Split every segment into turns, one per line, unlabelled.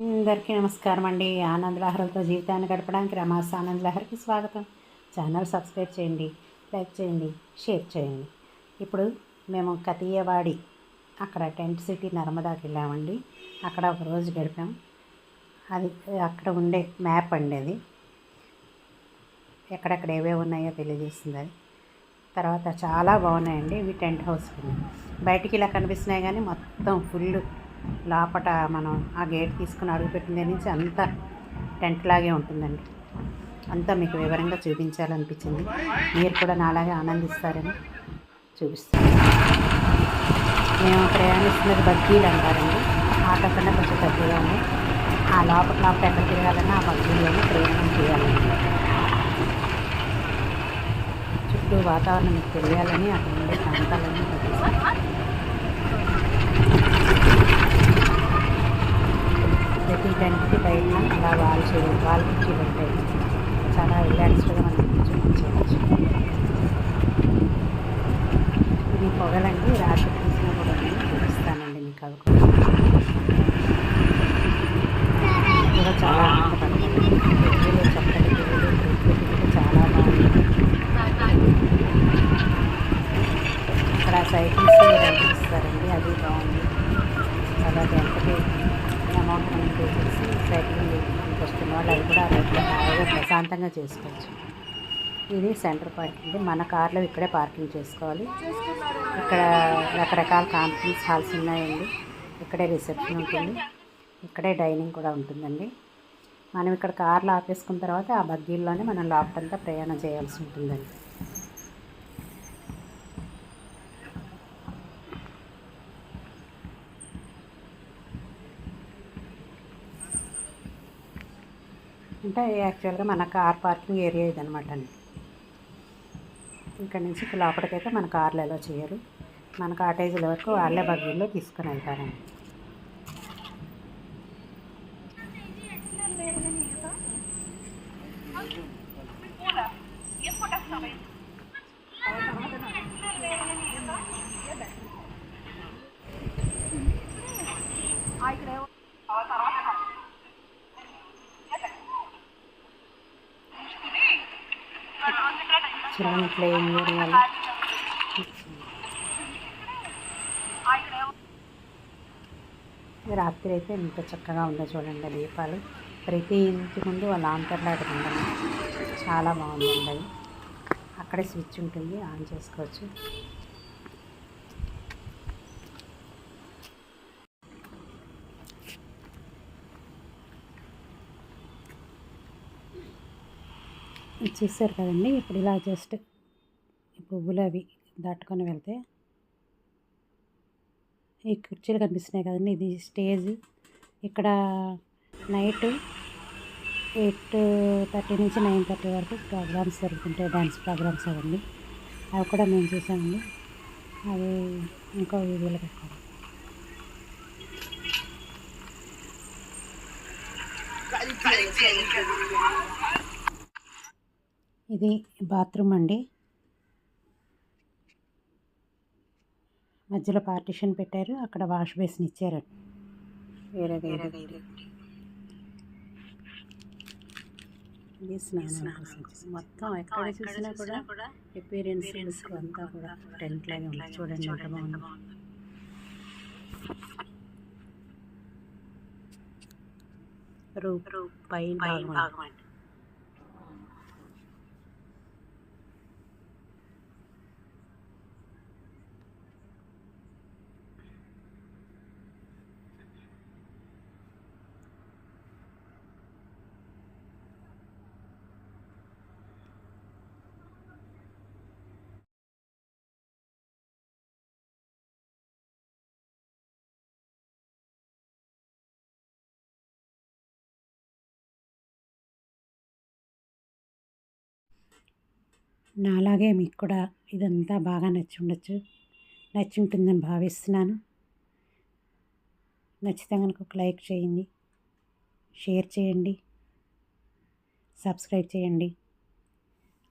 అందరికీ నమస్కారం అండి ఆనంద్ లహరులతో జీవితాన్ని గడపడానికి రమాస్ ఆనంద్ లహర్కి స్వాగతం. ఛానల్ సబ్స్క్రైబ్ చేయండి లైక్ చేయండి షేర్ చేయండి. ఇప్పుడు మేము కతీయవాడి అక్కడ టెంట్ సిటీ నర్మదాకి వెళ్ళామండి. అక్కడ ఒక రోజు గడిపాం. అది అక్కడ ఉండే మ్యాప్ అండి అది. ఎక్కడెక్కడ ఏవే ఉన్నాయో తెలియజేస్తుంది అది. తర్వాత చాలా బాగున్నాయండి. ఇవి టెంట్ హౌస్ బయటికి ఇలా కనిపిస్తున్నాయి కానీ మొత్తం ఫుల్ లోపట మనం ఆ గేట్ తీసుకుని అడుగుపెట్టిన దగ్గర నుంచి అంతా టెంట్ లాగే ఉంటుందండి. అంతా మీకు వివరంగా చూపించాలనిపించింది. మీరు కూడా నాలాగే ఆనందిస్తారని చూపిస్తాను. మేము ప్రయాణిస్తున్నది బగ్గీలు అంటారండి. ఆటో కన్నా కొంచెం పెద్దగా ఉంది. ఆ లోపల లోపల ఎక్కడ తిరగాలన్నా ఆ బగ్గీలోనే ప్రయాణం చేయాలండి చుట్టూ వాతావరణం మీకు తెలియాలని అక్కడ ఉండే ప్రాంతాలన్నీ చూపిస్తాను బయట అలా వాళ్ళు చేయాలి వాళ్ళు కుర్చీలు పెట్టాయి. చాలా రిలాక్స్డ్గా మనం కూర్చొని చేయవచ్చు ఇది పొగలండి రాత్రి తీసిన పొగలని చూపిస్తానండి మీకు అవి కూడా. చాలా ఆనందపడుతుంది చక్కటి పువ్వులు ప్రకృతి చాలా బాగుంది ఇక్కడ సైకిల్స్ కనిపిస్తారండి అది బాగుంది. చాలా ఎంతకి అమౌంట్ మనం పే చేసి సైక్లింగ్ వస్తున్న వాళ్ళు అది కూడా రోడ్లో హాయిగా ప్రశాంతంగా చేసుకోవచ్చు. ఇది సెంటర్ పార్కింగ్. మన కార్లో ఇక్కడే పార్కింగ్ చేసుకోవాలి. ఇక్కడ రకరకాల కాన్ఫరెన్స్ హాల్స్ ఉన్నాయండి. ఇక్కడే రిసెప్షన్ ఉంటుంది. ఇక్కడే డైనింగ్ కూడా ఉంటుందండి. మనం ఇక్కడ కార్లో ఆపేసుకున్న తర్వాత ఆ బగ్గీల్లోనే మనం లోపలంతా ప్రయాణం చేయాల్సి ఉంటుందండి. అంటే యాక్చువల్గా మన కార్ పార్కింగ్ ఏరియా ఇదనమాట అండి. ఇక్కడ నుంచి లోపలికైతే మన కార్లు ఎలా చేయరు. మన కాటేజీల వరకు వాళ్ళే బగ్గీల్లో తీసుకుని వెళ్తారండి. చిల్డ్రన్ ఏం ఏరియాలు రాత్రి అయితే ఎంత చక్కగా ఉందో చూడండి దీపాలు. ప్రతి ఇంటి ముందు వాళ్ళ ఆంతర్లాగా చాలా బాగుందండి అక్కడే స్విచ్ ఉంటుంది ఆన్ చేసుకోవచ్చు. చూసారు కదండి. ఇప్పుడు ఇలా జస్ట్ పువ్వులు అవి దాటుకొని వెళ్తే ఈ కుర్చీలు కనిపిస్తున్నాయి కదండి. ఇది స్టేజ్. ఇక్కడ నైట్ ఎయిట్ థర్టీ నుంచి నైన్ థర్టీ వరకు ప్రోగ్రామ్స్ జరుగుతుంటాయి. డ్యాన్స్ ప్రోగ్రామ్స్ అవండి అవి కూడా మేము చూసామండి. అవి ఇంకో వీడియోలో పెట్టాము ఇది బాత్రూమ్ అండి. మధ్యలో పార్టిషన్ పెట్టారు. అక్కడ వాష్ బేసిన్ ఇచ్చారు. వేరే వేరే ఇది స్నానం కోసం మొత్తం ఎక్కడ చూసినా కూడా ఎపీరియన్స్ లుక్ అంతా కూడా టెంట్ లాగా ఉంది. చూడండి ఎంత బాగుంది. రూప్ పైన భాగం నాలాగే మీకు కూడా ఇదంతా బాగా నచ్చి ఉండొచ్చు. నచ్చి ఉంటుందని భావిస్తున్నాను. నచ్చితే కనుక ఒక లైక్ చేయండి. షేర్ చేయండి. సబ్స్క్రైబ్ చేయండి.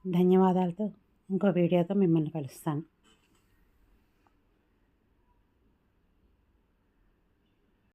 ధన్యవాదాలతో ఇంకో వీడియోతో మిమ్మల్ని కలుస్తాను.